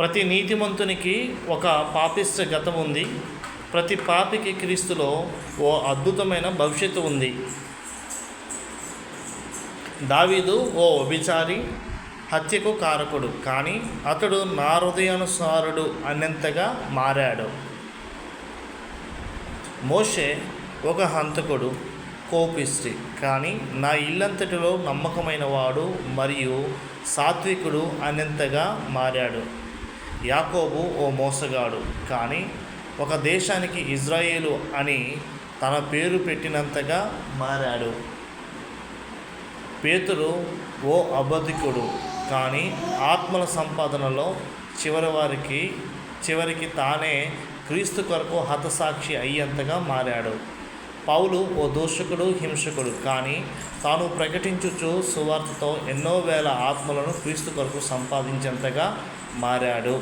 ప్రతి నీతిమంతునికి ఒక పాపిష్ట గతం ఉంది. ప్రతి పాపికి క్రీస్తులో ఓ అద్భుతమైన భవిష్యత్తు ఉంది. దావీదు ఓ వ్యభిచారి హత్యకు కారకుడు కానీ అతడు నా హృదయానుసారుడు అన్నంతగా మారాడు. మోషే ఒక హంతకుడు కోపిస్త్రి కానీ నా ఇల్లంతటిలో నమ్మకమైన వాడు మరియు సాత్వికుడు అన్నంతగా మారాడు. యాకోబు ఓ మోసగాడు. కానీ ఒక దేశానికి ఇజ్రాయేలు అని తన పేరు పెట్టినంతగా మారాడు. పేతురు ఓ అబద్ధికుడు. కానీ ఆత్మల సంపాదనలో చివరి వారికి చివరికి తానే క్రీస్తు కొరకు హతసాక్షి అయ్యేంతగా మారాడు. పౌలు ఓ దూషకుడు హింసకుడు. కానీ తాను ప్రకటించుచు సువార్తతో ఎన్నో వేల ఆత్మలను క్రీస్తు కొరకు సంపాదించేంతగా మారాడు